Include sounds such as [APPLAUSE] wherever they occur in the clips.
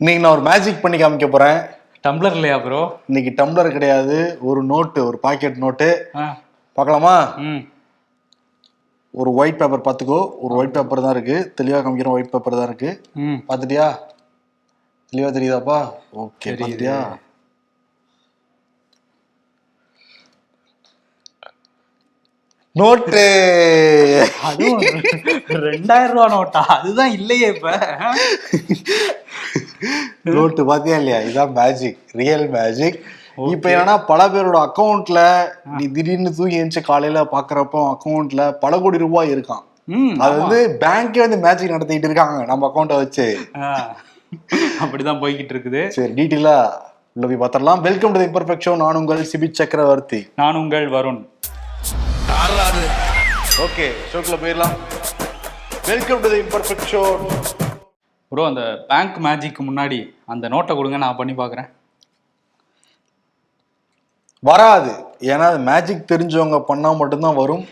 இன்னைக்கு நான் ஒரு மேஜிக் பண்ணி காமிக்க போறேன். டம்ளர் இல்லையா ப்ரோ இன்னைக்கு டம்ளர் கிடையாது. ஒரு நோட்டு ஒரு பாக்கெட் நோட்டு பார்க்கலாமா? ம். ஒரு ஒயிட் பேப்பர் பார்த்துக்கோ. ஒரு ஒயிட் பேப்பர் தான் இருக்கு. தெளிவாக காமிக்கிற ஒயிட் பேப்பர் தான் இருக்கு. ம். பார்த்துட்டியா? தெளிவா தெரியுதாப்பா? ஓகே. பார்த்துட்டியா? நோட்டு. ரெண்டாயிரம் ரூபா நோட்டா? அதுதான் இல்லையே இப்ப. நோட்டு பாத்தியா இல்லையா? இதான் மேஜிக் ரியல் மேஜிக் இப்ப என்னன்னா பல பேரோட அக்கவுண்ட்ல நீ திடீர்னு தூங்கி எழுந்துச்சு காலையில பாக்குறப்போ அக்கவுண்ட்ல பல கோடி ரூபாய் இருக்கான் அது வந்து பேங்கே வந்து மேஜிக் நடத்திட்டு இருக்காங்க நம்ம அக்கௌண்ட்டை வச்சு. அப்படிதான் போய்கிட்டு இருக்குது. சரி டீட்டெயிலா உள்ள போய் பார்த்துடலாம். வெல்கம் டு இம்பர்ஃபெக்ட் ஷோ நான் உங்கள் சிபி சக்கரவர்த்தி. நான் உங்கள் வருண். ஓகே ஷோக்குள்ள போயிடலாம். Welcome to imperfect show bro அந்த பேங்க் மேஜிக்கு முன்னாடி அந்த நோட்டை கொடுங்க நான் பண்ணி பார்க்குறேன். வராது. ஏன்னா அது மேஜிக் தெரிஞ்சவங்க பண்ணா மட்டும்தான் வரும்.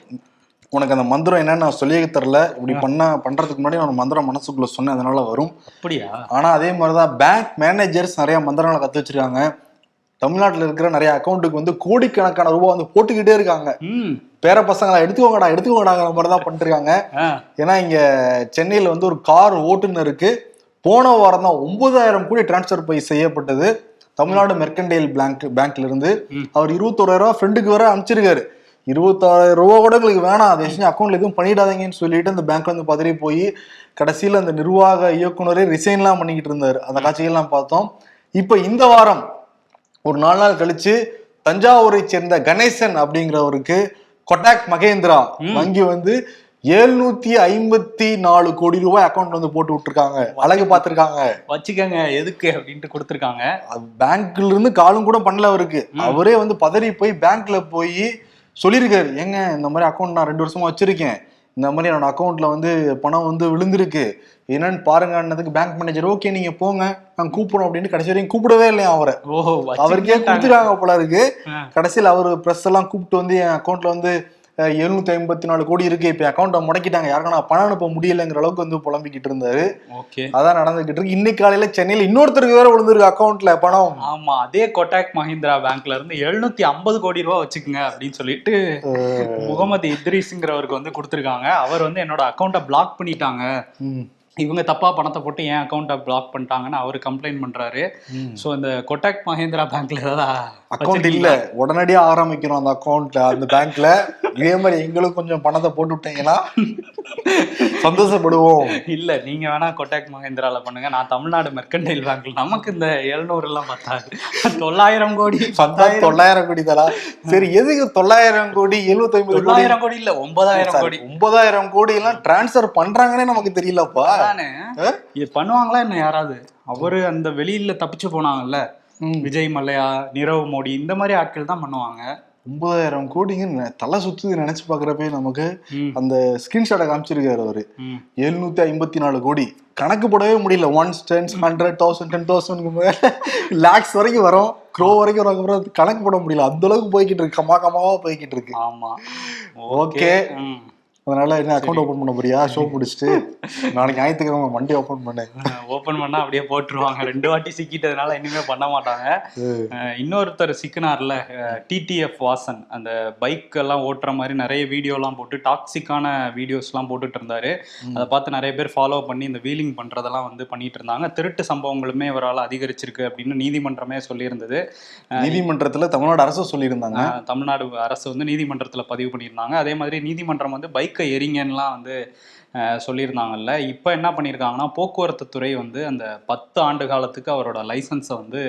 உனக்கு அந்த மந்திரம் என்னன்னு நான் சொல்லியே தரல. இப்படி பண்ணா பண்றதுக்கு முன்னாடி நான் மந்திரம் மனசுக்குள்ள சொன்னேன் அதனால வரும். அப்படியா? ஆனா அதே மாதிரிதான் பேங்க் மேனேஜர்ஸ் நிறைய மந்திரங்களை கத்து வச்சிருக்காங்க. தமிழ்நாட்டுல இருக்கிற நிறைய அக்கௌண்ட்டுக்கு வந்து கோடிக்கணக்கான ரூபாய் வந்து போட்டுக்கிட்டே இருக்காங்க. பேர பசங்களை எடுத்துக்கோங்கடா எடுத்துக்கோங்கடாங்கிற மாதிரி தான் ஆ. ஏன்னா இங்க சென்னையில வந்து ஒரு கார் ஓட்டுநருக்கு போன வாரம் தான் ஒன்பதாயிரம் கோடி டிரான்ஸ்ஃபர் போய் செய்யப்பட்டது. தமிழ்நாடு மெர்கண்டைல் பேங்க் பேங்க்ல இருந்து. அவர் இருபத்தோராயிரம் ரூபாய் ஃப்ரெண்டுக்கு வர அனுப்பிச்சிருக்காரு. இருபத்தாயிரம் ரூபா கூட எங்களுக்கு வேணாம். அதை அக்கௌண்ட்ல எதுவும் பண்ணிடாதீங்கன்னு சொல்லிட்டு அந்த பேங்க் வந்து பதறி போய் கடைசியில் அந்த நிர்வாக இயக்குனரே ரிசைன்லாம் பண்ணிக்கிட்டு இருந்தார். அந்த காட்சிகள்லாம் பார்த்தோம். இப்போ இந்த வாரம் ஒரு நாலு நாள் கழிச்சு தஞ்சாவூரை சேர்ந்த கணேசன் அப்படிங்கிறவருக்கு கொட்டாக் மகேந்திரா வங்கி வந்து எழுநூத்தி ஐம்பத்தி நாலு கோடி ரூபாய் அக்கௌண்ட் வந்து போட்டு விட்டுருக்காங்க. அழகு பார்த்திருக்காங்க. வச்சுக்கோங்க எதுக்கு அப்படின்ட்டு கொடுத்துருக்காங்க. பேங்க்ல இருந்து காலும் கூட பண்ணல அவருக்கு. அவரே வந்து பதறி போய் பேங்க்ல போய் சொல்லியிருக்காரு. ஏங்க இந்த மாதிரி அக்கௌண்ட் நான் ரெண்டு வருஷமா வச்சிருக்கேன். இந்த மாதிரி என்னோட அக்கௌண்ட்ல வந்து பணம் வந்து விழுந்திருக்கு. என்னன்னு பாருங்கன்னதுக்கு பேங்க் மேனேஜர் ஓகே நீங்க போங்க. நான் கூப்பிடுறோம் அப்படின்னு கடைசி வரைக்கும் கூப்பிடவே இல்லையா அவரை? அவருக்கே கொடுத்துருக்காங்க போல இருக்கு. கடைசியில் அவர் ப்ரெஸ் எல்லாம் கூப்பிட்டு வந்து என் அக்கௌண்ட்ல வந்து எழுநூத்தி ஐம்பத்தி நாலு கோடி இருக்கு. இப்ப அக்கௌண்ட்டை முடக்கிட்டாங்க. யாருக்கும் நான் பணம் அனுப்ப முடியலைங்கிற அளவுக்கு வந்து புலம்பிக்கிட்டு இருந்தாரு ஓகே. அதான் நடந்துகிட்டு இருக்கு. இன்னைக்கு காலையில சென்னையில இன்னொருத்தருக்கு வேற விழுந்திருக்கு அக்கௌண்ட்ல பணம். ஆமா அதே கொட்டாக் மஹிந்திரா பேங்க்ல இருந்து எழுநூத்தி ஐம்பது கோடி ரூபா வச்சுக்கோங்க அப்படின்னு சொல்லிட்டு முகமது இத்ரீஸ்ங்கிறவருக்கு வந்து கொடுத்துருக்காங்க. அவர் வந்து என்னோட அக்கௌண்ட்டை பிளாக் பண்ணிட்டாங்க. இவங்க தப்பா பணத்தை போட்டு என் அக்கௌண்ட்டை பிளாக் பண்ணிட்டாங்கன்னு அவர் கம்ப்ளைண்ட் பண்றாரு. ஸோ இந்த கொட்டாக் மஹேந்திரா பேங்க்ல ஏதாவது அக்கௌண்ட் இல்ல. உடனடியா ஆரம்பிக்கிறோம் அந்த அக்கௌண்ட்ல அந்த பேங்க்ல இதே மாதிரி எங்களுக்கு கொஞ்சம் பணத்தை போட்டு விட்டீங்கன்னா சந்தோஷப்படுவோம். இல்ல நீங்க வேணா கொட்டாக் மஹேந்திரால பண்ணுங்க. நான் தமிழ்நாடு மெர்கண்டைல் பேங்க்ல நமக்கு இந்த எழுநூறு எல்லாம் பத்தாது. தொள்ளாயிரம் கோடி. தொள்ளாயிரம் கோடி தரா? சரி எதுக்கு தொள்ளாயிரம் கோடி எழுபத்தி ஐம்பது கோடி? தொள்ளாயிரம் கோடி இல்ல ஒன்பதாயிரம் கோடி. ஒன்பதாயிரம் கோடி எல்லாம் டிரான்ஸ்ஃபர் பண்றாங்கன்னே நமக்கு தெரியலப்பா? இது பண்ணுவாங்களா என்ன யாராவது? அவரு அந்த வெளியில தப்பிச்சு போனாங்கல்ல. விஜய் மல்லையா நிரவ் மோடி இந்த மாதிரி ஆட்கள் தான் பண்ணுவாங்க. ஒன்பதாயிரம் கோடிங்க தலை சுத்துது நினைச்சு பாக்குறப்ப நமக்கு அந்த ஸ்கிரீன்ஷாட்டை காமிச்சிருக்காரு அவரு. எழுநூத்தி ஐம்பத்தி நாலு கோடி. கணக்கு போடவே முடியல. Ones tens hundred thousand ten thousand lakhs வரைக்கும் வரும். க்ரோ வரைக்கும் வரும். அப்புறம் கணக்கு போட முடியல. அந்த அளவுக்கு போய்கிட்டு இருக்கு. கமா கமாவா போய்கிட்டு இருக்கு. ஆமா. Okay. அதனால என்ன அக்கௌண்ட் ஓபன் பண்ண போறியா ஷோ முடிச்சுட்டு நாளைக்கு ஞாயிற்றுக்கிழமை மண்டே ஓபன் பண்ணேன் ஓபன் பண்ணா அப்படியே போட்டுருவாங்க. ரெண்டு வாட்டி சிக்கிட்டதுனால இனிமே பண்ண மாட்டாங்க. இன்னொருத்தர் சிக்கினார்ல டிடிஎஃப் வாசன். அந்த பைக் எல்லாம் ஓட்டுற மாதிரி நிறைய வீடியோலாம் போட்டு டாக்ஸிக்கான வீடியோஸ்லாம் போட்டுட்டு இருந்தாரு. அதை பார்த்து நிறைய பேர் ஃபாலோ பண்ணி இந்த வீலிங் பண்றதெல்லாம் வந்து பண்ணிட்டு இருந்தாங்க. திருட்டு சம்பவங்களுமே இவரால் அதிகரிச்சிருக்கு அப்படின்னு நீதிமன்றமே சொல்லியிருந்தது. நீதிமன்றத்துல தமிழ்நாடு அரசு சொல்லியிருந்தாங்க. தமிழ்நாடு அரசு வந்து நீதிமன்றத்தில் பதிவு பண்ணியிருந்தாங்க. அதே மாதிரி நீதிமன்றம் வந்து பைக்கை எரிங்கன்னுலாம் வந்து சொல்லியிருந்தாங்கல்ல. இப்போ என்ன பண்ணியிருக்காங்கன்னா போக்குவரத்து துறை வந்து அந்த பத்து ஆண்டு காலத்துக்கு அவரோட லைசன்ஸை வந்து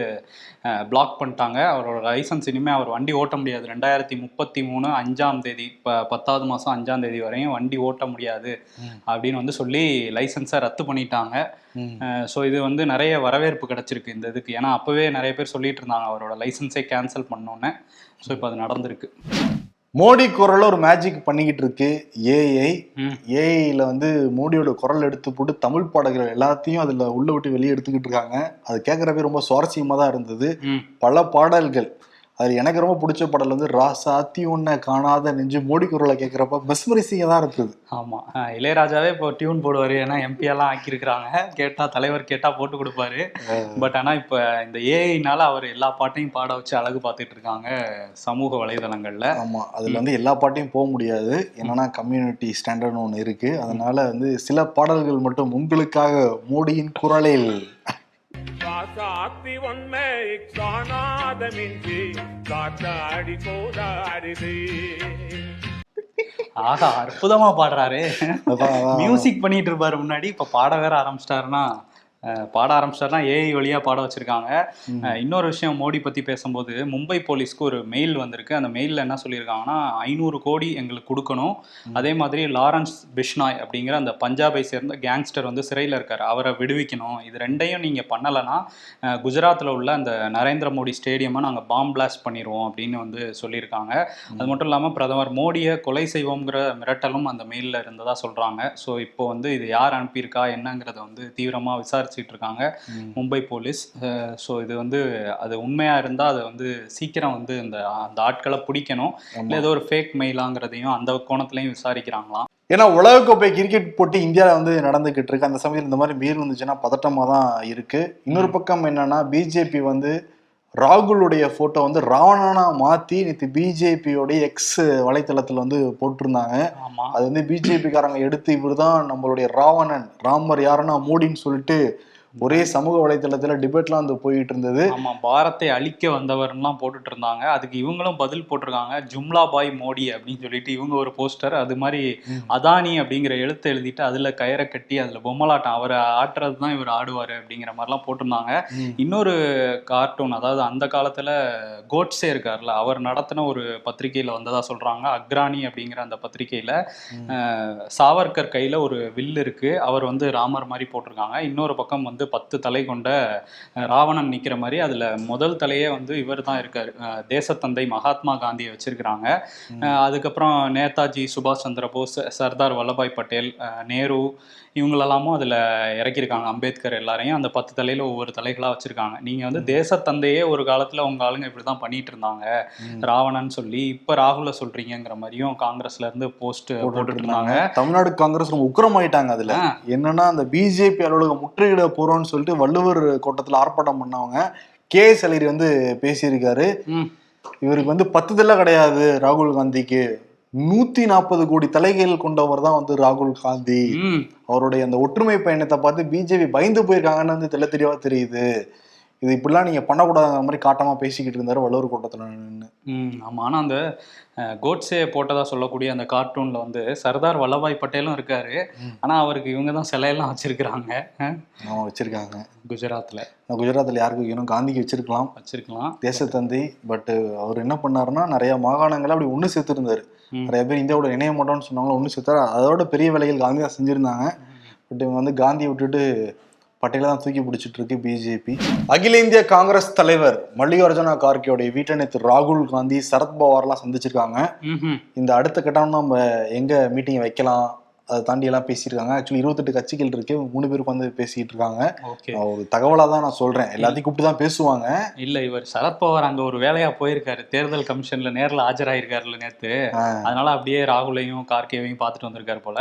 பிளாக் பண்ணிட்டாங்க. அவரோட லைசன்ஸ் இனிமேல் அவர் வண்டி ஓட்ட முடியாது. ரெண்டாயிரத்தி முப்பத்தி மூணு அஞ்சாம் தேதி இப்போ பத்தாவது மாதம் அஞ்சாம் தேதி வரையும் வண்டி ஓட்ட முடியாது அப்படின்னு வந்து சொல்லி லைசன்ஸை ரத்து பண்ணிட்டாங்க. ஸோ இது வந்து நிறைய வரவேற்பு கிடைச்சிருக்கு இந்த இதுக்கு. ஏன்னா அப்போவே நிறைய பேர் சொல்லிட்டு இருந்தாங்க அவரோட லைசன்ஸை கேன்சல் பண்ணோன்னே. ஸோ இப்போ அது நடந்திருக்கு. மோடி குரல்ல ஒரு மேஜிக் பண்ணிக்கிட்டு இருக்கு. ஏஐ ம். ஏஐல வந்து மோடியோட குரல் எடுத்து போட்டு தமிழ் பாடல்கள் எல்லாத்தையும் அதுல உள்ள விட்டு வெளியே எடுத்துக்கிட்டு இருக்காங்க. அது கேட்கறப்ப ரொம்ப சுவாரஸ்யமா தான் இருந்தது பல பாடல்கள். அது எனக்கு ரொம்ப பிடிச்ச பாடல் வந்து ராசாத்தி உன்னை காணாத நெஞ்சு மோடி குரலை கேட்குறப்ப மெஸ்மரிசிங்க தான் இருக்குது. ஆமா. அஹ் இளையராஜாவே இப்போ டியூன் போடுவாரு. ஏன்னா எம்பி எல்லாம் ஆக்கியிருக்கிறாங்க. கேட்டா தலைவர் கேட்டா போட்டு கொடுப்பாரு. பட் ஆனா இப்ப இந்த ஏஐனால அவர் எல்லா பாட்டையும் பாட வச்சு அழகு பார்த்துட்டு இருக்காங்க சமூக வலைதளங்கள்ல. ஆமா. அதுல வந்து எல்லா பாட்டையும் போக முடியாது. என்னன்னா கம்யூனிட்டி ஸ்டாண்டர்ட்னு ஒன்று இருக்கு. அதனால வந்து சில பாடல்கள் மட்டும் உங்களுக்காக மோடியின் குரலில். காசாத்தி ஒன்னை காணாத மிஞ்சி காத்தாடி போராடுது ஆஹா அற்புதமா பாடுறாரு. மியூசிக் பண்ணிட்டு இருப்பாரு முன்னாடி இப்ப பாட வேற ஆரம்பிச்சிட்டாருன்னா. பாட ஆரம்பிச்சிட்டாருன்னா ஏஐ வழியா பாட வச்சிருக்காங்க. இன்னொரு விஷயம் மோடி பத்தி பேசும்போது மும்பை போலீஸ்க்கு ஒரு மெயில் வந்திருக்கு. அந்த மெயில்ல என்ன சொல்லியிருக்காங்கன்னா ஐநூறு கோடி எங்களுக்கு கொடுக்கணும். அதே மாதிரி லாரன்ஸ் பிஷ்னாய் அப்படிங்கிற அந்த பஞ்சாபை சேர்ந்த கேங்ஸ்டர் வந்து சிறையில் இருக்காரு. அவரை விடுவிக்கணும். இது ரெண்டையும் நீங்க பண்ணலைன்னா அஹ், குஜராத்ல உள்ள அந்த நரேந்திர மோடி ஸ்டேடியமை நாங்க பாம் பிளாஸ்ட் பண்ணிடுவோம் அப்படின்னு வந்து சொல்லியிருக்காங்க. அது மட்டும் இல்லாம பிரதமர் மோடியை கொலை செய்வோங்கிற மிரட்டலும் அந்த மெயிலில் இருந்ததா சொல்றாங்க. ஸோ இப்போ வந்து இது யார் அனுப்பியிருக்கா என்னங்கிறத வந்து தீவிரமா விசாரிச்சுட்டு இருக்காங்க மும்பை போலீஸ். ஸோ இது வந்து அது உண்மையா இருந்தா அதை வந்து சீக்கிரம் வந்து இந்த அந்த ஆட்களை பிடிக்கணும். இல்லை ஏதோ ஒரு ஃபேக் மெயிலாங்கிறதையும் அந்த கோணத்துலையும் விசாரிக்கிறாங்களாம் ஏன்னா உலகக்கோப்பை கிரிக்கெட் போட்டி இந்தியாவில் வந்து நடந்துகிட்டு இருக்கு அந்த சமயத்தில் இந்த மாதிரி மீறி வந்துச்சுன்னா பதட்டமாக தான் இருக்கு. இன்னொரு பக்கம் என்னன்னா பிஜேபி வந்து ராகுலுடைய போட்டோ வந்து ராவணனா மாத்தி நேற்று பிஜேபியோடைய எக்ஸ் வலைத்தளத்தில் வந்து போட்டிருந்தாங்க. ஆமா. அது வந்து பிஜேபிக்காரங்க எடுத்து இவர்தான் நம்மளுடைய ராவணன் ராமர் யாருன்னா மோடின்னு சொல்லிட்டு ஒரே சமூக வலைத்தளத்துல டிபேட்லாம் வந்து போயிட்டு இருந்தது ஆமா பாரத்தை அழிக்க வந்தவர்லாம் போட்டுட்டு இருந்தாங்க அதுக்கு இவங்களும் பதில் போட்டிருக்காங்க. ஜும்லா பாய் மோடி அப்படின்னு சொல்லிட்டு இவங்க ஒரு போஸ்டர். அது மாதிரி அதானி அப்படிங்கிற எழுத்து எழுதிட்டு அதுல கயிறை கட்டி அதுல பொம்மலாட்டம் அவர் ஆட்டுறது தான் இவர் ஆடுவாரு அப்படிங்கிற மாதிரிலாம் போட்டிருந்தாங்க. இன்னொரு கார்ட்டூன் அதாவது அந்த காலத்துல கோட்ஸே இருக்கார்ல அவர் நடத்தின ஒரு பத்திரிகையில வந்ததா சொல்றாங்க. அக்ரானி அப்படிங்கிற அந்த பத்திரிகையில சாவர்கர் கையில ஒரு வில் இருக்கு. அவர் வந்து ராமர் மாதிரி போட்டிருக்காங்க. இன்னொரு பக்கம் வந்து பத்து தலை கொண்ட ராவணன் நிக்கிற மாதிரி அதுல முதல் தலையே வந்து இவர் தான் இருக்காரு தேசத்தந்தை மகாத்மா காந்தியை வச்சிருக்கிறாங்க. அதுக்கப்புறம் நேதாஜி சுபாஷ் சந்திர போஸ் சர்தார் வல்லபாய் பட்டேல் நேரு இவங்களெல்லாமும் அதில் இறக்கியிருக்காங்க. அம்பேத்கர் எல்லாரையும் அந்த பத்து தலையில் ஒவ்வொரு தலைகளாக வச்சுருக்காங்க. நீங்கள் வந்து தேசத்தந்தையே ஒரு காலத்தில் உங்க ஆளுங்க இப்படி தான் பண்ணிட்டு இருந்தாங்க ராவணன் சொல்லி இப்போ ராகுல சொல்கிறீங்கிற மாதிரியும் காங்கிரஸ்ல இருந்து போஸ்ட் போட்டுட்டு இருந்தாங்க தமிழ்நாடு காங்கிரஸ் ரொம்ப உக்கிரமாயிட்டாங்க அதுல. என்னன்னா அந்த பிஜேபி அலுவலகம் முற்றுகையிட போறோம்னு சொல்லிட்டு வள்ளுவர் கோட்டத்துல ஆர்ப்பாட்டம் பண்ணவங்க கே எஸ் அலிரி வந்து பேசியிருக்காரு. இவருக்கு வந்து பத்து தலை கிடையாது ராகுல் காந்திக்கு. நூத்தி நாற்பது கோடி தலைகள் கொண்டவர் தான் வந்து ராகுல் காந்தி. அவருடைய அந்த ஒற்றுமை பயணத்தை பார்த்து பிஜேபி பயந்து போயிருக்காங்கன்னு வந்து தெள்ள தெளிவா தெரியுது. இது இப்படிலாம் நீங்க பண்ணக்கூடாதுங்கிற மாதிரி காட்டமா பேசிக்கிட்டு இருந்தாரு வள்ளுவர் கோட்டத்துல நின்று ம் ஆமாம் ஆனால் அந்த கோட்ஸே போட்டதா சொல்லக்கூடிய அந்த கார்ட்டூனில் வந்து சர்தார் வல்லபாய் பட்டேலும் இருக்காரு. ஆனால் அவருக்கு இவங்க தான் சிலையெல்லாம் வச்சிருக்கிறாங்க. அவங்க வச்சிருக்காங்க. குஜராத்தில் நான் குஜராத்ல யாருக்கு வைக்கணும் காந்திக்கு வச்சிருக்கலாம். வச்சிருக்கலாம். தேசத்தந்தி பட் அவர் என்ன பண்ணாருன்னா நிறைய மாகாணங்களை அப்படி ஒன்று சேர்த்துருந்தாரு. நிறைய பேர் இந்தியாவோட இணைய மாட்டோம்னு சொன்னாங்க ஒன்று சேர்த்தாரு அதோட பெரிய வேலைகள் காந்தி தான் செஞ்சிருந்தாங்க. பட் இவங்க வந்து காந்தியை விட்டுட்டு பட்டேலை தான் தூக்கி பிடிச்சிட்டு இருக்கு பிஜேபி அகில இந்திய காங்கிரஸ் தலைவர் மல்லிகார்ஜுன கார்கேயோடைய வீட்டை நேற்று ராகுல் காந்தி சரத்பவார்லாம் சந்திச்சிருக்காங்க. இந்த அடுத்த கட்டம் நம்ம எங்க மீட்டிங் வைக்கலாம்? அதை தாண்டி எல்லாம் பேசியிருக்காங்க. ஆக்சுவலி இருபத்தெட்டு கட்சிகள் இருக்கு. மூணு பேருக்கு வந்து பேசிட்டு இருக்காங்க ஒரு தகவலா தான் நான் சொல்றேன். எல்லாத்தையும் கூப்பிட்டு தான் பேசுவாங்க. இல்ல இவர் சரத்பவார் அங்க ஒரு வேலையா போயிருக்காரு. தேர்தல் கமிஷன்ல நேர்ல ஆஜராயிருக்காருல நேத்து. அதனால அப்படியே ராகுலையும் கார்கேவையும் பார்த்துட்டு வந்திருக்காரு போல.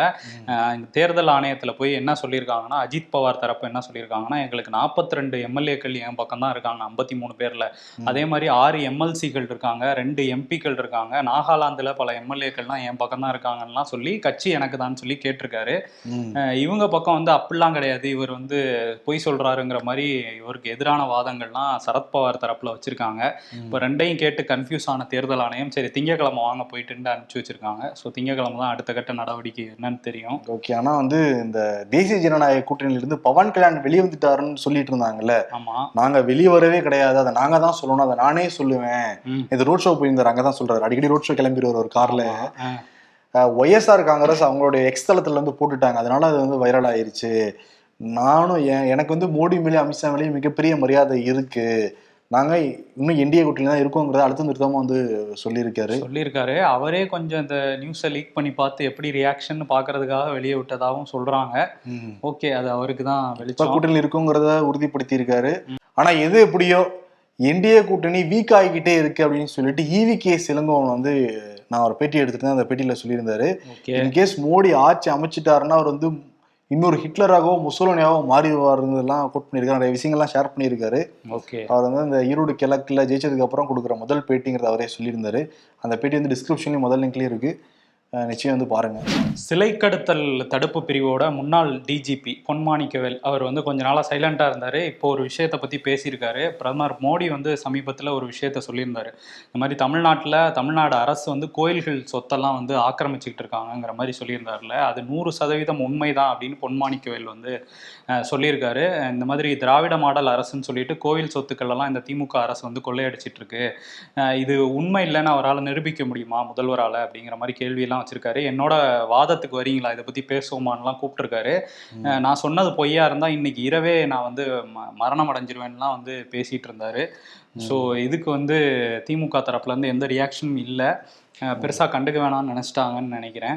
இந்த தேர்தல் ஆணையத்துல போய் என்ன சொல்லியிருக்காங்கன்னா அஜித் பவார் தரப்பு என்ன சொல்லியிருக்காங்கன்னா எங்களுக்கு 42 ரெண்டு எம்எல்ஏக்கள் என் பக்கம் தான் இருக்காங்க. ஐம்பத்தி மூணு பேர்ல. அதே மாதிரி ஆறு எம்எல்சிகள் இருக்காங்க. ரெண்டு எம்பிக்கள் இருக்காங்க. நாகாலாந்துல பல எம்எல்ஏக்கள்லாம் என் பக்கம் தான் இருக்காங்கலாம் சொல்லி கட்சி எனக்கு தான் சொல்லி கேட்டிருக்காரு. ம். அஹ் இவங்க பக்கம் வந்து அப்படிலாம் கிடையாது. இவர் வந்து பொய் சொல்றாருங்கிற மாதிரி இவருக்கு எதிரான வாதங்கள்லாம் சரத்பவார் தரப்புல வச்சிருக்காங்க. இப்போ ரெண்டையும் கேட்டு கன்ஃபியூஸ் ஆன தேர்தல் ஆணையம் சரி திங்கக்கிழமை வாங்க போயிட்டுன்னு அனுப்பிச்சு வச்சிருக்காங்க. ஸோ திங்கக்கிழமை தான் அடுத்த கட்ட நடவடிக்கை என்னன்னு தெரியும். ஓகே ஆனா வந்து இந்த தேசிய ஜனநாயக கூட்டணியில இருந்து பவன் கல்யாண் வெளியே வந்துட்டாருன்னு சொல்லிட்டு இருந்தாங்கல்ல. ஆமா. நாங்க வெளியே வரவே கிடையாது. அதை நாங்க தான் சொல்லணும். அதை நானே சொல்லுவேன். இது ரோட் ஷோ போயிருந்தாரு. அங்கதான் சொல்றாரு. அடிக்கடி ரோட் ஷோ கிளம்பிடுவார் ஒரு கார்ல. ஒய்எஸ்ஆர் காங்கிரஸ் அவங்களுடைய எக்ஸ் தளத்துல வந்து போட்டுட்டாங்க. அதனால அது வந்து வைரல் ஆயிருச்சு. நானும் என் எனக்கு வந்து மோடி மேலே அமித்ஷா மேலேயும் மிகப்பெரிய மரியாதை இருக்கு. நாங்க இன்னும் என்டிஏ கூட்டணி தான் இருக்கோங்கிறத அழுத்தம் திருத்தமா வந்து சொல்லியிருக்காரு. சொல்லியிருக்காரு. அவரே கொஞ்சம் இந்த நியூஸை லீக் பண்ணி பார்த்து எப்படி ரியாக்ஷன் பார்க்கறதுக்காக வெளியே விட்டதாகவும் சொல்றாங்க. ஓகே அது அவருக்கு தான் வெளிச்சம். கூட்டணியில் இருக்குங்கிறத உறுதிப்படுத்தி இருக்காரு ஆனா எது எப்படியோ என்டிஏ கூட்டணி வீக் ஆகிக்கிட்டே இருக்கு அப்படின்னு சொல்லிட்டு ஈவி கே இளங்கோவன் வந்து நான் ஒரு பேட்டி எடுத்துட்டு அந்த பேட்டியில சொல்லியிருந்தாரு. இன்கேஸ் மோடி ஆட்சி அமைச்சிட்டாருன்னா அவர் வந்து இன்னொரு ஹிட்லராகவோ முசோலனியாவோ மாறிடுவாருன்றதெல்லாம் கோட் பண்ணியிருக்காரு. நிறைய விஷயங்கள்லாம் ஷேர் பண்ணியிருக்காரு. ஓகே. அவர் வந்து அந்த ஈரோடு கிழக்குல ஜெயிச்சதுக்கு அப்புறம் கொடுக்குற முதல் பேட்டிங்கிறத அவரே சொல்லியிருந்தாரு. அந்த பேட்டி வந்து டிஸ்கிரிப்ஷன்லயும் முதல் லிங்க்லயும் இருக்கு. அஹ் நிச்சயம் வந்து பாருங்க. சிலை கடத்தல் தடுப்பு பிரிவோட முன்னாள் டிஜிபி பொன்மாணிக்கவேல் அவர் வந்து கொஞ்ச நாளாக சைலண்டாக இருந்தார். இப்போ ஒரு விஷயத்தை பற்றி பேசியிருக்காரு. பிரதமர் மோடி வந்து சமீபத்தில் ஒரு விஷயத்த சொல்லியிருந்தார். இந்த மாதிரி தமிழ்நாட்டில் தமிழ்நாடு அரசு வந்து கோயில்கள் சொத்தெல்லாம் வந்து ஆக்கிரமிச்சுக்கிட்டு இருக்காங்கங்கிற மாதிரி சொல்லியிருந்தாருல. அது நூறு சதவீதம் உண்மைதான் அப்படின்னு பொன்மாணிக்கவேல் வந்து சொல்லியிருக்காரு. இந்த மாதிரி திராவிட மாடல் அரசுன்னு சொல்லிட்டு கோயில் சொத்துக்கள் எல்லாம் இந்த திமுக அரசு வந்து கொள்ளையடிச்சிட்டு இருக்கு. இது உண்மை இல்லைன்னு அவரால் நிரூபிக்க முடியுமா முதல்வரால் அப்படிங்கிற மாதிரி கேள்வியெல்லாம் வச்சிருக்காரு. என்னோட வாதத்துக்கு வரீங்களா? இதை பத்தி பேசுவோமான்லாம் கூப்பிட்டுருக்காரு. நான் சொன்னது பொய்யா இருந்தா இன்னைக்கு இரவே நான் வந்து மரணம் அடைஞ்சிருவேன்லாம் வந்து பேசிட்டு இருந்தாரு. ஸோ இதுக்கு வந்து திமுக தரப்புல இருந்து எந்த ரியாக்ஷனும் இல்லை. பெருசா கண்டுக்க வேணாம்னு நினைச்சிட்டாங்கன்னு நினைக்கிறேன்.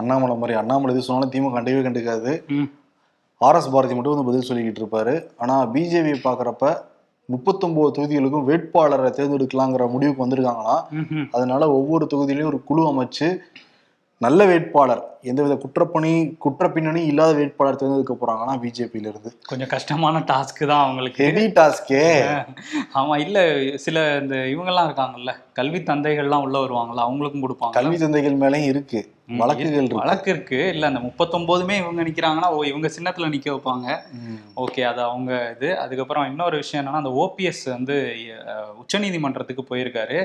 அண்ணாமலை மாதிரி அண்ணாமலை எது சொன்னாலும் திமுக கண்டவே கண்டுக்காது. ஆர்எஸ் பாரதி மட்டும் வந்து பதில் சொல்லிக்கிட்டு இருப்பாரு. ஆனா பிஜேபி பாக்குறப்ப முப்பத்தொன்பது தொகுதிகளுக்கும் வேட்பாளரை தேர்ந்தெடுக்கலாங்கிற முடிவுக்கு வந்திருக்காங்கன்னா. அதனால ஒவ்வொரு தொகுதியிலையும் ஒரு குழு அமைச்சு நல்ல வேட்பாளர். எந்தவித குற்றப்பணி குற்ற பின்னணி இல்லாத வேட்பாளர் தேர்ந்தெடுக்க போறாங்கன்னா பிஜேபியில இருந்து கொஞ்சம் கஷ்டமான டாஸ்க் தான் அவங்களுக்கு. ஹெவி டாஸ்கே ஆமா இல்ல சில இந்த இவங்கெல்லாம் இருக்காங்கல்ல கல்வி தந்தைகள்லாம் உள்ள வருவாங்கல்ல அவங்களுக்கும் கொடுப்பாங்க கல்வி தந்தைகள் மேலயும் இருக்கு. வழக்குகள் வழக்கு இருக்கு. இல்ல அந்த முப்பத்தொன்பதுமே இவங்க நிக்கிறாங்கன்னா ஓ இவங்க சின்னத்துல நிக்க வைப்பாங்க. ஓகே அது அவங்க இது. அதுக்கப்புறம் இன்னொரு விஷயம் என்னன்னா அந்த ஓபிஎஸ் வந்து உச்சநீதிமன்றத்துக்கு போயிருக்காரு.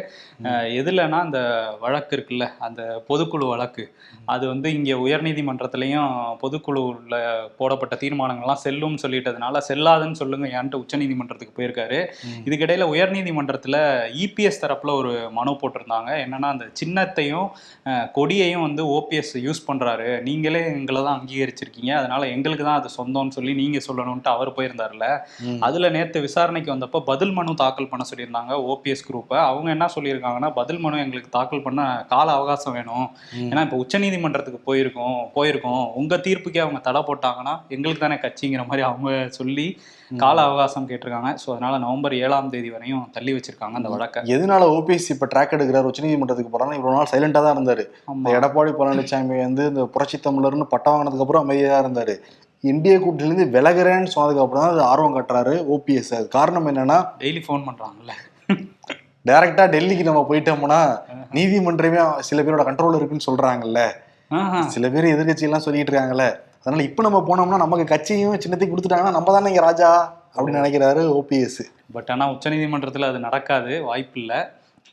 எதுலன்னா அந்த வழக்கு இருக்குல்ல அந்த பொதுக்குழு வழக்கு. அது வந்து இங்க உயர்நீதிமன்றத்திலையும் பொதுக்குழுல போடப்பட்ட தீர்மானங்கள்லாம் செல்லும்னு சொல்லிட்டதுனால செல்லாதுன்னு சொல்லுங்க ஏன்ட்டு உச்சநீதிமன்றத்துக்கு போயிருக்காரு. இதுக்கிடையில உயர்நீதிமன்றத்துல இபிஎஸ் தரப்புல ஒரு மனு போட்டிருந்தாங்க. என்னன்னா அந்த சின்னத்தையும் கொடியையும் வந்து ஓபிஎஸ் யூஸ் பண்றாரு. நீங்களே எங்களை தான் அங்கீகரிச்சிருக்கீங்க. அதனால எங்களுக்கு தான் அது சொந்தம்னு சொல்லி நீங்க சொல்லணும்ட்டு அவர் போயிருந்தாருல. அதுல நேத்து விசாரணைக்கு வந்தப்போ பதில் மனு தாக்கல் பண்ண சொல்லியிருந்தாங்க ஓபிஎஸ் குரூப்பை அவங்க என்ன சொல்லியிருக்காங்கன்னா பதில் மனு எங்களுக்கு தாக்கல் பண்ண கால அவகாசம் வேணும். ஏன்னா இப்போ உச்சநீதிமன்றத்துக்கு போயிருக்கோம் போயிருக்கோம். உங்க தீர்ப்புக்கே அவங்க தடை போட்டாங்கன்னா எங்களுக்கு தானே கட்சிங்கிற மாதிரி அவங்க சொல்லி கால அவகாசம் கேட்டிருக்காங்க. ஸோ அதனால நவம்பர் ஏழாம் தேதி வரையும் தள்ளி வச்சிருக்காங்க அந்த வழக்கை. எதனால ஓபிஎஸ் இப்ப ட்ராக் எடுக்கிறார்? உச்சநீதிமன்றத்துக்கு போறாருன்னா இவ்வளவு நாள் சைலண்டா தான் இருந்தாரு. ஆமா. எடப்பாடி பழனிசாமி வந்து இந்த புரட்சி தமிழர்னு பட்டம் வாங்கினதுக்கு அப்புறம் அமைதியா இருந்தாரு. இந்திய கூட்டிலிருந்து விலகுறேன்னு சொன்னதுக்கு அப்புறம் தான் அது ஆர்வம் காட்டுறாரு ஓபிஎஸ் அது காரணம் என்னன்னா டெய்லி ஃபோன் பண்றாங்கல்ல. டைரக்டா டெல்லிக்கு நம்ம போயிட்டோம்னா நீதிமன்றமே சில பேரோட கண்ட்ரோல் இருக்குன்னு சொல்றாங்கல்ல. ஆஹா. சில பேர் எதிர்கட்சி எல்லாம் சொல்லிட்டு இருக்காங்கல்ல. அதனால இப்ப நம்ம போனோம்னா நமக்கு கட்சியும் சின்னத்தையும் கொடுத்துட்டாங்கன்னா நம்ம தானே இங்க ராஜா அப்படின்னு நினைக்கிறாரு ஓபிஎஸ் பட் ஆனா உச்சநீதிமன்றத்துல அது நடக்காது வாய்ப்பு இல்லை.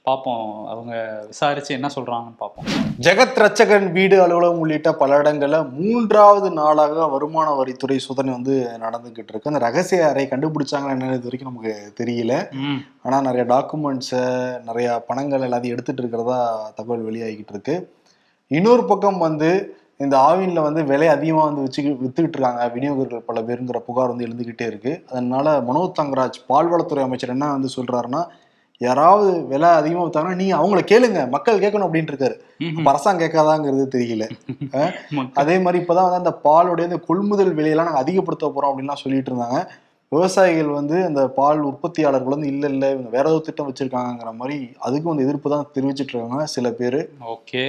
பார்ப்போம் அவங்க விசாரிச்சு என்ன சொல்றாங்கன்னு பார்ப்போம் ஜெகத் ரட்சகன் வீடு அலுவலகம் உள்ளிட்ட பல இடங்கள்ல மூன்றாவது நாளாக வருமான வரித்துறை சோதனை வந்து நடந்துகிட்டு இருக்கு. அந்த ரகசிய அறை கண்டுபிடிச்சாங்களா என்னன்னு இது வரைக்கும் நமக்கு தெரியல. ம். ஆனா நிறைய டாக்குமெண்ட்ஸை நிறைய பணங்கள் எல்லாத்தையும் எடுத்துட்டு இருக்கிறதா தகவல் வெளியாகிட்டு இருக்கு. இன்னொரு பக்கம் வந்து இந்த ஆவின்ல வந்து விலை அதிகமாக வந்து வச்சு வித்துக்கிட்டு இருக்காங்க விநியோகர்கள் பல பேருங்கிற புகார் வந்து எழுந்துகிட்டே இருக்கு. அதனால மனோஜ் தங்கராஜ் பால்வளத்துறை அமைச்சர் என்ன வந்து சொல்றாருன்னா யாராவது விலை அதிகமாக வித்தாங்கன்னா நீங்க அவங்கள கேளுங்க. மக்கள் கேட்கணும் அப்படின்ட்டு இருக்காரு அரசாங்கம் கேட்காதாங்கிறது தெரியல. அதே மாதிரி இப்பதான் வந்து அந்த பாலுடைய இந்த கொள்முதல் விலையெல்லாம் நாங்க அதிகப்படுத்த போறோம் அப்படின்லாம் சொல்லிட்டு இருந்தாங்க விவசாயிகள் வந்து அந்த பால் உற்பத்தியாளர்கள் வந்து இல்ல இல்ல வேற ஏதோ திட்டம் வச்சிருக்காங்கிற மாதிரி அதுக்கும் வந்து எதிர்ப்பு தான் தெரிவிச்சிட்டு இருக்காங்க சில பேரு. ஓகே.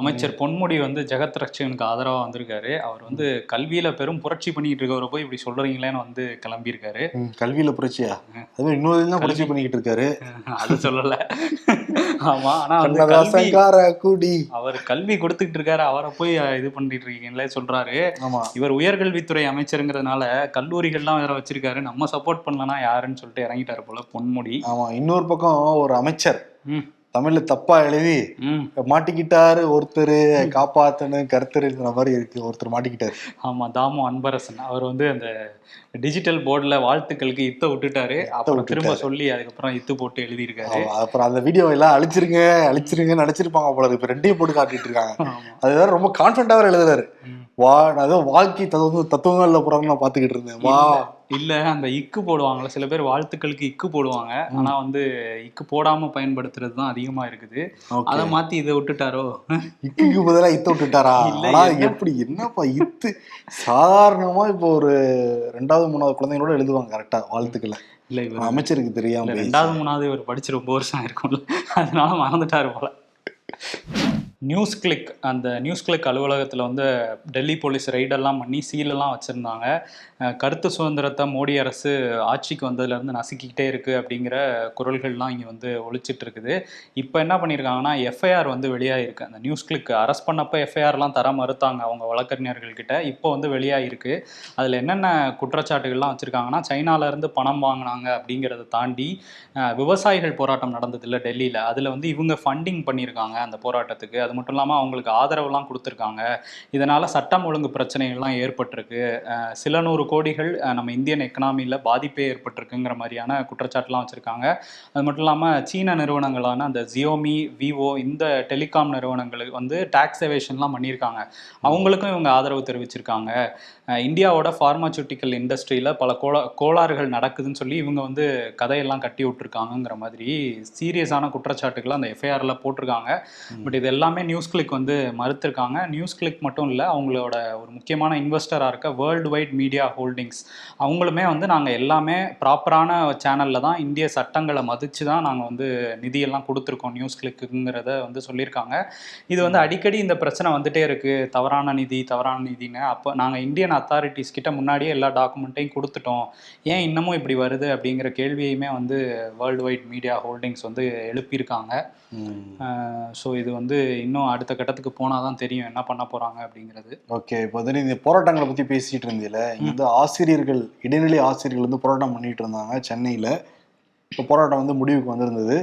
அமைச்சர் பொன்முடி வந்து ஜெகத் ரட்சகனுக்கு ஆதரவா வந்திருக்காரு. அவர் வந்து கல்வியில பெரும் புரட்சி பண்ணிட்டு இருக்கவரை போய் இப்படி சொல்றீங்களேன்னு வந்து கிளம்பியிருக்காரு. கல்வியில புரட்சியா? அது இன்னொரு தான் புரட்சி பண்ணிக்கிட்டு இருக்காரு. அது சொல்லல. ஆமா ஆனா கல்வி குடி. அவர் கல்வி கொடுத்துக்கிட்டு இருக்காரு. அவரை போய் இது பண்ணிட்டு இருக்கீங்களே சொல்றாரு. ஆமா. இவர் உயர்கல்வித்துறை அமைச்சருங்கிறதுனால கல்லூரிகள்லாம் வேற வச்சிருக்காரு. நம்ம சப்போர்ட் பண்ணலனா யாருன்னு சொல்லிட்டு இறங்கிட்டாரு போல பொன்முடி. ஆமா இன்னொரு பக்கம் ஒரு அமைச்சர். தமிழ்ல தப்பா எழுதி மாட்டிக்கிட்டாரு ஒருத்தர் காப்பாத்தனு கருத்தருங்கிற மாதிரி இருக்கு ஒருத்தர் மாட்டிக்கிட்டாரு. ஆமா தாமு அன்பரசன். அவர் வந்து அந்த டிஜிட்டல் போர்டுல வாழ்த்துக்களுக்கு இத்த விட்டுட்டாரு. அப்புறம் திரும்ப. சொல்லி அதுக்கப்புறம் இத்து போட்டு எழுதியிருக்காரு. அப்புறம் அந்த வீடியோ எல்லாம் அழிச்சிருங்க அழிச்சிருங்க நினைச்சிருப்பாங்க போல. இப்ப ரெண்டையும் போட்டு காட்டிட்டு இருக்காங்க. ஆமா. அது வேற ரொம்ப கான்பிடண்டா வேற எழுதுறாரு. வா ஏதோ வாழ்க்கை தத்துவம் தத்துவங்கள்ல போறாங்க நான் பாத்துக்கிட்டு இருந்தேன். வா. இல்ல அந்த இக்கு போடுவாங்கல்ல சில பேர் வாழ்த்துக்களுக்கு இக்கு போடுவாங்க. ஆனா வந்து இக்கு போடாம பயன்படுத்துறது தான் அதிகமா இருக்குது. அதை மாத்தி இதை விட்டுட்டாரோ? இக்குக்கு பதிலா இத்த விட்டுட்டாரா? [LAUGHS] ஆனா? எப்படி என்னப்பா இத்து? சாதாரணமா இப்போ ஒரு ரெண்டாவது மூணாவது குழந்தைங்களோட எழுதுவாங்க கரெக்டா வாழ்த்துக்களை. இல்ல இவர் அமைச்சருக்கு தெரியாம. ரெண்டாவது மூணாவது இவர் படிச்சு ரொம்ப வருஷம் இருக்கும்ல. அதனால மறந்துட்டாரு போல. நியூஸ் கிளிக் அந்த நியூஸ் கிளிக் அலுவலகத்தில் வந்து டெல்லி போலீஸ் ரெய்டெல்லாம் பண்ணி சீலெல்லாம் வச்சுருந்தாங்க. கருத்து சுதந்திரத்தை மோடி அரசு ஆட்சிக்கு வந்ததுலேருந்து நசுக்கிக்கிட்டே இருக்குது அப்படிங்கிற குரல்கள்லாம் இங்கே வந்து ஒழிச்சிட்டு இருக்குது. இப்போ என்ன பண்ணியிருக்காங்கன்னா எஃப்ஐஆர் வந்து வெளியாகிருக்கு அந்த நியூஸ் கிளிக் அரெஸ்ட் பண்ணப்போ எஃப்ஐஆர்லாம் தர மறுத்தாங்க அவங்க வழக்கறிஞர்கள்கிட்ட. இப்போ வந்து வெளியாகிருக்கு அதில் என்னென்ன குற்றச்சாட்டுகள்லாம் வச்சுருக்காங்கன்னா சைனாலேருந்து பணம் வாங்கினாங்க அப்படிங்கிறத தாண்டி விவசாயிகள் போராட்டம் நடந்ததில்ல டெல்லியில். அதில் வந்து இவங்க ஃபண்டிங் பண்ணியிருக்காங்க அந்த போராட்டத்துக்கு. அது மட்டும் இல்லாமல் அவங்களுக்கு ஆதரவுலாம் கொடுத்துருக்காங்க. இதனால் சட்டம் ஒழுங்கு பிரச்சனைகள்லாம் ஏற்பட்டிருக்கு. சில நூறு கோடிகள் நம்ம இந்தியன் எக்கனாமியில் பாதிப்பே ஏற்பட்டிருக்குங்கிற மாதிரியான குற்றச்சாட்டுலாம் வச்சுருக்காங்க. அது மட்டும் இல்லாமல் சீன நிறுவனங்களான அந்த ஜியோமி விவோ இந்த டெலிகாம் நிறுவனங்களுக்கு வந்து டாக்ஸ் எவேஷன்லாம் பண்ணியிருக்காங்க. அவங்களுக்கும் இவங்க ஆதரவு தெரிவிச்சிருக்காங்க. இந்தியாவோட ஃபார்மாசூட்டிக்கல் இண்டஸ்ட்ரியில் பல கோலா கோளாறுகள் நடக்குதுன்னு சொல்லி இவங்க வந்து கதையெல்லாம் கட்டி விட்டுருக்காங்கங்கிற மாதிரி சீரியஸான குற்றச்சாட்டுகளை அந்த எஃப்ஐஆரில் போட்டிருக்காங்க. பட் இது எல்லாமே நியூஸ் கிளிக் வந்து மறுத்திருக்காங்க. நியூஸ் கிளிக் மட்டும் இல்லை அவங்களோட ஒரு முக்கியமான இன்வெஸ்டராக இருக்க வேர்ல்டு வைட் மீடியா ஹோல்டிங்ஸ் அவங்களுமே வந்து நாங்கள் எல்லாமே ப்ராப்பரான சேனலில் தான் இந்திய சட்டங்களை மதித்து தான் நாங்கள் வந்து நிதியெல்லாம் கொடுத்துருக்கோம். நியூஸ் கிளிக்குங்கிறத வந்து சொல்லியிருக்காங்க. இது வந்து அடிக்கடி இந்த பிரச்சனை வந்துட்டே இருக்குது தவறான நிதி தவறான நிதின்னு. அப்போ நாங்கள் இந்தியன் அத்தாரிட்டிஸ் கிட்ட முன்னாடியே எல்லா டாக்குமெண்ட்டையும் கொடுத்துட்டோம். ஏன் இன்னமும் இப்படி வருது அப்படிங்கிற கேள்வியுமே வந்து வேர்ல்டு வைட் மீடியா ஹோல்டிங்ஸ் வந்து எழுப்பியிருக்காங்க. ஸோ இது வந்து இன்னும் அடுத்த கட்டத்துக்கு போனால் தான் தெரியும் என்ன பண்ண போகிறாங்க அப்படிங்கிறது. ஓகே இப்போ வந்து இந்த போராட்டங்களை பத்தி பேசிட்டு இருந்தீல இங்க வந்து ஆசிரியர்கள் இடைநிலை ஆசிரியர்கள் வந்து போராட்டம் பண்ணிட்டு இருந்தாங்க சென்னையில. இப்போ போராட்டம் வந்து முடிவுக்கு வந்திருந்தது.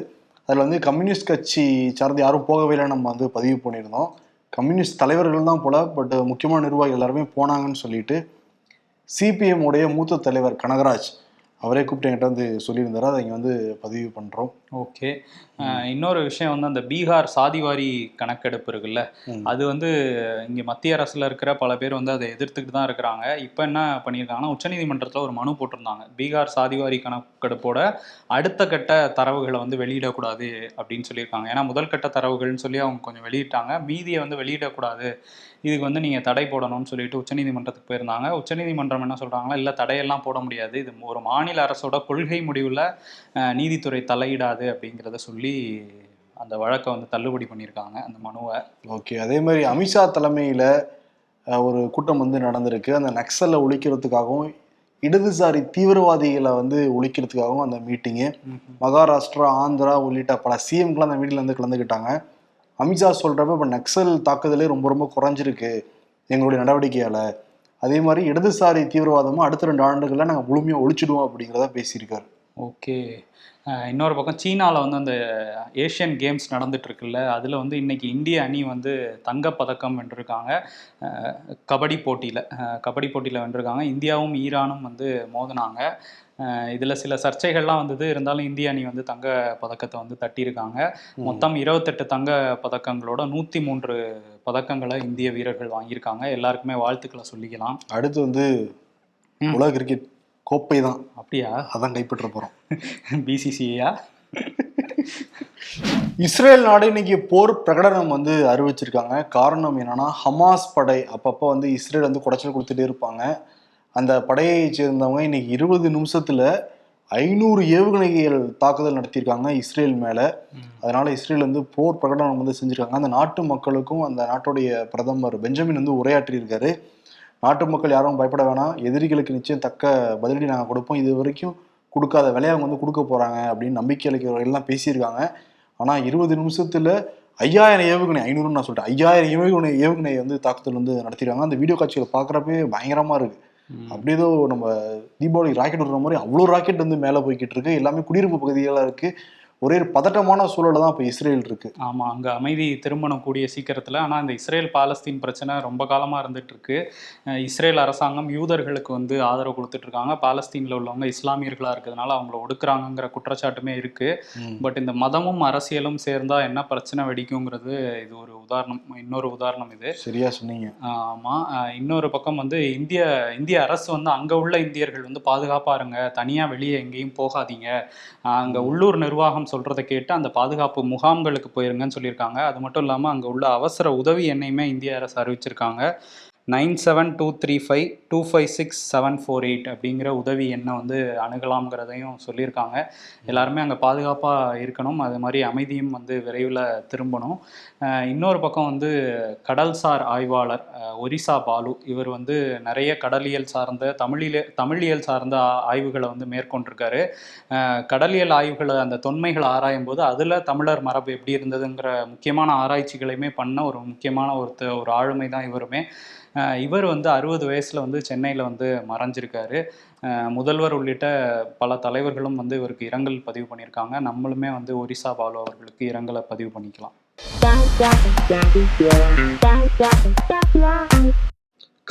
அதில் வந்து கம்யூனிஸ்ட் கட்சி சார்ந்து யாரும் போகவே இல்லை நம்ம வந்து பதிவு பண்ணியிருந்தோம். கம்யூனிஸ்ட் தலைவர்கள் தான் போல பட் முக்கியமான நிர்வாகிகள் எல்லாருமே போனாங்கன்னு சொல்லிட்டு சிபிஎம் உடைய மூத்த தலைவர் கனகராஜ் அவரே கூப்பிட்டு என்கிட்ட வந்து சொல்லியிருந்தாரு. அதை இங்கே வந்து பதிவு பண்ணுறோம் ஓகே. இன்னொரு விஷயம் வந்து அந்த பீகார் சாதிவாரி கணக்கெடுப்பு இருக்குல்ல. அது வந்து இங்கே மத்திய அரசில் இருக்கிற பல பேர் வந்து அதை எதிர்த்துக்கிட்டு தான் இருக்கிறாங்க. இப்போ என்ன பண்ணியிருக்காங்கன்னா உச்சநீதிமன்றத்தில் ஒரு மனு போட்டிருந்தாங்க. பீகார் சாதிவாரி கணக்கெடுப்போட அடுத்த கட்ட தரவுகளை வந்து வெளியிடக்கூடாது அப்படின்னு சொல்லியிருக்காங்க. ஏன்னா முதல் கட்ட தரவுகள்னு சொல்லி அவங்க கொஞ்சம் வெளியிட்டாங்க. மீதியை வந்து வெளியிடக்கூடாது. இதுக்கு வந்து நீங்கள் தடை போடணும்னு சொல்லிட்டு உச்சநீதிமன்றத்துக்கு போயிருந்தாங்க. உச்சநீதிமன்றம் என்ன சொல்கிறாங்கன்னா இல்லை தடையெல்லாம் போட முடியாது. இது ஒரு மாநில அரசோட கொள்கை முடிவில் நீதித்துறை தலையிடாது. அப்படிங்கிறத சொல்லி அந்த வழக்கை வந்து தள்ளுபடி பண்ணியிருக்காங்க அந்த மனுவை. ஓகே. அதே மாதிரி அமித்ஷா தலைமையில் ஒரு கூட்டம் வந்து நடந்திருக்கு. அந்த நக்சலை ஒழிக்கிறதுக்காகவும் இடதுசாரி தீவிரவாதிகளை வந்து ஒழிக்கிறதுக்காகவும் அந்த மீட்டிங்கு மகாராஷ்டிரா ஆந்திரா உள்ளிட்ட பல சிஎம்கெலாம் அந்த மீட்டிங்ல வந்து கலந்துக்கிட்டாங்க. அமித்ஷா சொல்கிறப்ப இப்போ நக்சல் தாக்குதலே ரொம்ப ரொம்ப குறைஞ்சிருக்கு எங்களுடைய நடவடிக்கையால். அதே மாதிரி இடதுசாரி தீவிரவாதமும் அடுத்த ரெண்டு ஆண்டுகளில் நாங்கள் முழுமையாக ஒழிச்சிடுவோம் அப்படிங்கிறத பேசியிருக்காரு. ஓகே. இன்னொரு பக்கம் சீனாவில் வந்து அந்த ஏஷியன் கேம்ஸ் நடந்துட்டு இருக்குல்ல அதில் வந்து இன்னைக்கு இந்திய அணி வந்து தங்கப் பதக்கம் வென்றிருக்காங்க கபடி போட்டியில் கபடி போட்டியில் வென்றிருக்காங்க. இந்தியாவும் ஈரானும் வந்து மோதினாங்க. இதில் சில சர்ச்சைகள்லாம் வந்தது. இருந்தாலும் இந்திய அணி வந்து தங்க பதக்கத்தை வந்து தட்டியிருக்காங்க. மொத்தம் இருபத்தெட்டு தங்க பதக்கங்களோட நூற்றி மூன்று பதக்கங்களை இந்திய வீரர்கள் வாங்கியிருக்காங்க. எல்லாருக்குமே வாழ்த்துக்களை சொல்லிக்கலாம். அடுத்து வந்து. உலக கிரிக்கெட் கோப்பை தான் அப்படியா? அதான் கைப்பற்ற போகிறோம் பிசிசிஐயா இஸ்ரேல் நாடு இன்னைக்கு போர் பிரகடனம் வந்து அறிவிச்சிருக்காங்க. காரணம் என்னன்னா ஹமாஸ் படை அப்பப்போ வந்து இஸ்ரேல் வந்து குடைச்சல் கொடுத்துட்டே இருப்பாங்க. அந்த படையை சேர்ந்தவங்க இன்னைக்கு இருபது நிமிஷத்துல ஐநூறு ஏவுகணைகள் தாக்குதல் நடத்தியிருக்காங்க இஸ்ரேல் மேல. அதனால இஸ்ரேல் வந்து போர் பிரகடனம் வந்து செஞ்சிருக்காங்க. அந்த நாட்டு மக்களுக்கும் அந்த நாட்டுடைய பிரதமர் பெஞ்சமின் வந்து உரையாற்றியிருக்காரு. நாட்டு மக்கள் யாரும் பயப்பட வேணாம். எதிரிகளுக்கு நிச்சயம் தக்க பதிலடி நாங்கள் கொடுப்போம். இது வரைக்கும் கொடுக்காத விலையை அவங்க வந்து கொடுக்க போறாங்க அப்படின்னு நம்பிக்கை அளிக்கிறவர்கள்லாம் பேசியிருக்காங்க. ஆனா இருபது நிமிஷத்துல ஐயாயிரம் ஏவுகணை ஐநூறுன்னு நான் சொல்லிட்டேன் ஐயாயிரம் ஏவுகணை ஏவுகணை வந்து தாக்குதல் வந்து நடத்திருக்காங்க. அந்த வீடியோ காட்சிகளை பார்க்குறப்பே பயங்கரமா இருக்கு. அப்படியே ஏதோ நம்ம தீபாவளி ராக்கெட் விடுற மாதிரி அவ்வளோ ராக்கெட் வந்து மேலே போய்கிட்டு இருக்கு. எல்லாமே குடியிருப்பு பகுதிகளாக இருக்கு. ஒரே ஒரு பதட்டமான சூழல்ல தான் இப்போ இஸ்ரேல் இருக்கு. ஆமாம் அங்கே அமைதி திருமணம் கூடிய சீக்கிரத்தில். ஆனால் இந்த இஸ்ரேல் பாலஸ்தீன் பிரச்சனை ரொம்ப காலமாக இருந்துட்டு இருக்கு. இஸ்ரேல் அரசாங்கம் யூதர்களுக்கு வந்து ஆதரவு கொடுத்துட்டு இருக்காங்க. பாலஸ்தீனில் உள்ளவங்க இஸ்லாமியர்களாக இருக்கிறதுனால அவங்கள ஒடுக்குறாங்கங்கிற குற்றச்சாட்டுமே இருக்கு. பட் இந்த மதமும் அரசியலும் சேர்ந்தா என்ன பிரச்சனை வெடிக்குங்கிறது இது ஒரு உதாரணம் இன்னொரு உதாரணம் இது. சரியா சொன்னீங்க. ஆமாம் இன்னொரு பக்கம் வந்து இந்திய இந்திய அரசு வந்து அங்கே உள்ள இந்தியர்கள் வந்து பாதுகாப்பாக இருங்க. தனியாக வெளியே எங்கேயும் போகாதீங்க. அங்கே உள்ளூர் நிர்வாகம் சொல்கிறத கேட்டு அந்த பாதுகாப்பு முகாம்களுக்கு போயிருங்கன்னு சொல்லியிருக்காங்க. அது மட்டும் இல்லாமல் அங்கே உள்ள அவசர உதவி எண்ணையுமே இந்திய அரசு அறிவிச்சிருக்காங்க. Nine seven two three five two five six seven four eight அப்படிங்கிற உதவி எண்ணை வந்து அணுகலாம்ங்கிறதையும் சொல்லியிருக்காங்க. எல்லாருமே அங்கே பாதுகாப்பாக இருக்கணும். அது மாதிரி அமைதியும் வந்து விரைவில் திரும்பணும். இன்னொரு பக்கம் வந்து கடல்சார் ஆய்வாளர் ஒரிசா பாலு இவர் வந்து நிறைய கடலியல் சார்ந்த தமிழில தமிழியல் சார்ந்த ஆய்வுகளை வந்து மேற்கொண்டிருக்காரு. கடலியல் ஆய்வுகளை அந்த தொன்மைகளை ஆராயும் போது அதில் தமிழர் மரபு எப்படி இருந்ததுங்கிற முக்கியமான ஆராய்ச்சிகளையுமே பண்ண ஒரு முக்கியமான ஒருத்த ஒரு ஆளுமை தான் இவருமே. இவர் வந்து அறுபது வயசில் வந்து சென்னையில் வந்து மறைஞ்சிருக்காரு. முதல்வர் உள்ளிட்ட பல தலைவர்களும் வந்து இவருக்கு இரங்கல் பதிவு பண்ணியிருக்காங்க. நம்மளுமே வந்து ஒரிசா பாலு அவர்களுக்கு இரங்கலை பதிவு பண்ணிக்கலாம்.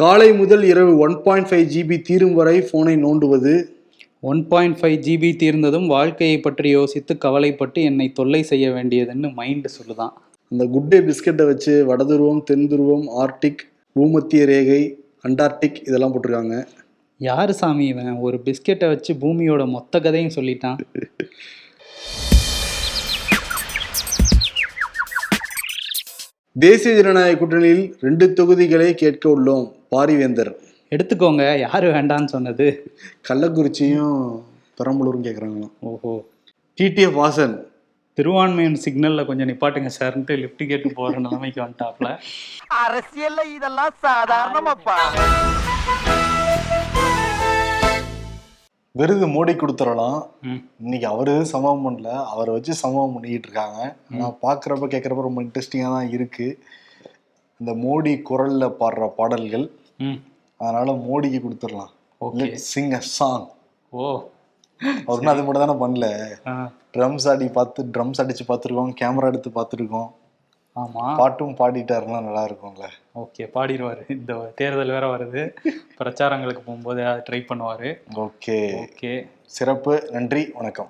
காலை முதல் இரவு ஒன் பாயிண்ட் ஃபைவ் ஜிபி தீரும் வரை போனை நோண்டுவது. ஒன் பாயிண்ட் ஃபைவ் ஜிபி தீர்ந்ததும் வாழ்க்கையை பற்றி யோசித்து கவலைப்பட்டு என்னை தொல்லை செய்ய வேண்டியதுன்னு மைண்டு சொல்லுதான். அந்த குட் டே பிஸ்கட்டை வச்சு வடதுருவம் தென் துருவம் ஆர்டிக் பூமத்திய ரேகை அண்டார்டிக் இதெல்லாம் போட்டிருக்காங்க. யாரு சாமி இவன்? ஒரு பிஸ்கெட்டை வச்சு பூமியோட மொத்த கதையும் சொல்லிட்டான். தேசிய ஜனநாயக கூட்டணியில் ரெண்டு தொகுதிகளை கேட்க உள்ளோம் பாரிவேந்தர். எடுத்துக்கோங்க யாரு வேண்டான்னு சொன்னது? கள்ளக்குறிச்சியும் பெரம்பலூரும் கேட்குறாங்களாம் ஓஹோ. டிடிஎஃப் வாசன் திருவான்மையின் சிக்னல்ல கொஞ்சம் நிப்பாட்டுங்க சார்ன்ட்டு லிஃப்ட் கேட்டு போற நிலைமைக்கு வந்துட்டாப்ல. அரசியல்ல இதெல்லாம் சாதாரணமாப்பா. விருது மோடி கொடுத்துடலாம் ம். இன்னைக்கு அவரு சம்பவம் பண்ணல. அவரை வச்சு சம்பவம் பண்ணிக்கிட்டு இருக்காங்க. ஆனால் பார்க்குறப்ப கேட்குறப்ப ரொம்ப இன்ட்ரெஸ்டிங்காக தான் இருக்கு. இந்த மோடி குரல்ல பாடுற பாடல்கள். ம். அதனால மோடிக்கு கொடுத்துடலாம். ஓகே. சிங் அ சாங் ஓ. அவர் அது மட்டும் தானே பண்ணல. ட்ரம்ஸ் ஆடி பார்த்து ட்ரம்ஸ் அடிச்சு பார்த்துருக்கோம் கேமரா எடுத்து பார்த்துருக்கோம். ஆமா. பாட்டும் பாடிட்டாருன்னா நல்லா இருக்கும்ல. ஓகே பாடிடுவாரு. இந்த தேர்தல் வேற வருது. பிரச்சாரங்களுக்கு போகும்போது ட்ரை பண்ணுவாரு. ஓகே ஓகே சிறப்பு நன்றி வணக்கம்.